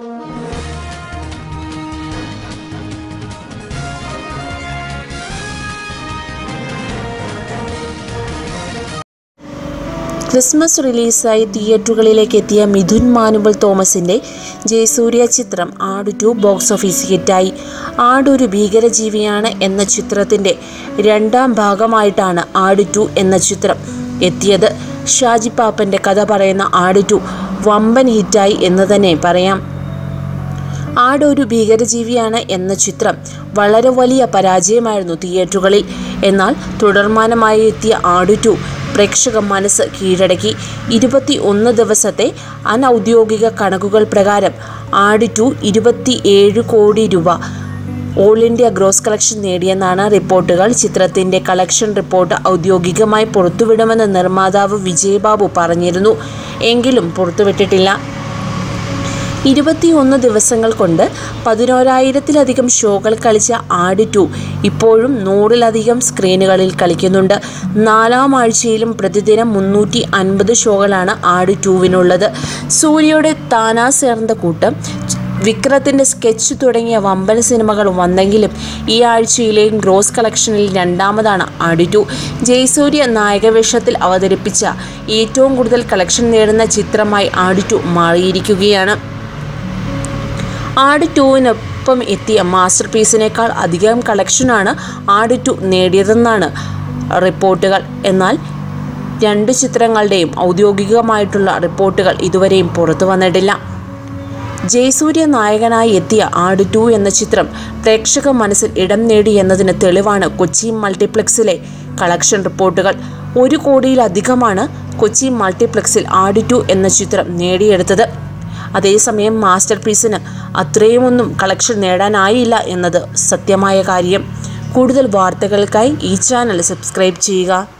Christmas റിലീസായി തിയേറ്ററുകളിലേക്ക് എത്തിയ മിഥുൻ മാനുവൽ തോമസിന്റെ ജയസൂര്യ ചിത്രം ആട് ടു ബോക്സ് ഓഫീസ് ഹിറ്റായി. ആട് ഒരു ഭീകരജീവിയാണ് എന്ന ചിത്രത്തിന്റെ രണ്ടാം ഭാഗമായിട്ടാണ് ആട് ടു എന്ന ചിത്രം എത്തിയത്. ഷാജി പാപ്പന്റെ കഥ പറയുന്ന ആട് ടു വമ്പൻ ഹിറ്റായി എന്ന് തന്നെ പറയാം. ആട് ഒരു ഭീകരജീവിയാണ് എന്ന ചിത്രം വളരെ വലിയ പരാജയമായിരുന്നു തിയേറ്ററുകളിൽ. എന്നാൽ തുടർമാനമായി എത്തിയ ആട് ടു പ്രേക്ഷക മനസ്സ് കീഴടക്കി. ഇരുപത്തി ഒന്ന് ദിവസത്തെ അനൗദ്യോഗിക കണക്കുകൾ പ്രകാരം ആട് ടു ഇരുപത്തി ഏഴ് കോടി രൂപ ഓൾ ഇന്ത്യ ഗ്രോസ് കളക്ഷൻ നേടിയെന്നാണ് റിപ്പോർട്ടുകൾ. ചിത്രത്തിന്റെ കളക്ഷൻ റിപ്പോർട്ട് ഔദ്യോഗികമായി പുറത്തുവിടുമെന്ന് നിർമ്മാതാവ് വിജയബാബു പറഞ്ഞിരുന്നു. എങ്കിലും പുറത്തുവിട്ടിട്ടില്ല. ഇരുപത്തിയൊന്ന് ദിവസങ്ങൾ കൊണ്ട് പതിനോരായിരത്തിലധികം ഷോകൾ കളിച്ച ആഡ് ടു ഇപ്പോഴും നൂറിലധികം സ്ക്രീനുകളിൽ കളിക്കുന്നുണ്ട്. നാലാം ആഴ്ചയിലും പ്രതിദിനം മുന്നൂറ്റി അൻപത് ഷോകളാണ് ആഡ് ടൂവിനുള്ളത്. സൂര്യയുടെ താനാ ചേർന്ന കൂട്ടം വിക്രത്തിന്റെ സ്കെച്ച് തുടങ്ങിയ വമ്പൻ സിനിമകൾ വന്നെങ്കിലും ഈ ആഴ്ചയിലെയും ഗ്രോസ് കളക്ഷനിൽ രണ്ടാമതാണ് ആഡി ടു. ജയസൂര്യ നായകവേഷത്തിൽ അവതരിപ്പിച്ച ഏറ്റവും കൂടുതൽ കളക്ഷൻ നേടുന്ന ചിത്രമായി ആഡി ടു മാറിയിരിക്കുകയാണ്. ആട് ടുവിനൊപ്പം എത്തിയ മാസ്റ്റർ പീസിനേക്കാൾ അധികം കളക്ഷനാണ് ആട് ടു നേടിയതെന്നാണ് റിപ്പോർട്ടുകൾ. എന്നാൽ രണ്ട് ചിത്രങ്ങളുടെയും ഔദ്യോഗികമായിട്ടുള്ള റിപ്പോർട്ടുകൾ ഇതുവരെയും പുറത്തു വന്നിട്ടില്ല. ജയസൂര്യ നായകനായി എത്തിയ ആട് ടു എന്ന ചിത്രം പ്രേക്ഷക മനസ്സിൽ ഇടം നേടി എന്നതിന് തെളിവാണ് കൊച്ചി മൾട്ടിപ്ലക്സിലെ കളക്ഷൻ റിപ്പോർട്ടുകൾ. ഒരു കോടിയിലധികമാണ് കൊച്ചി മൾട്ടിപ്ലക്സിൽ ആട് ടു എന്ന ചിത്രം നേടിയെടുത്തത്. അതേസമയം മാസ്റ്റർ പീസിന് അത്രയുമൊന്നും കളക്ഷൻ നേടാനായില്ല എന്നത് സത്യമായ കാര്യം. കൂടുതൽ വാർത്തകൾക്കായി ഈ ചാനൽ സബ്സ്ക്രൈബ് ചെയ്യുക.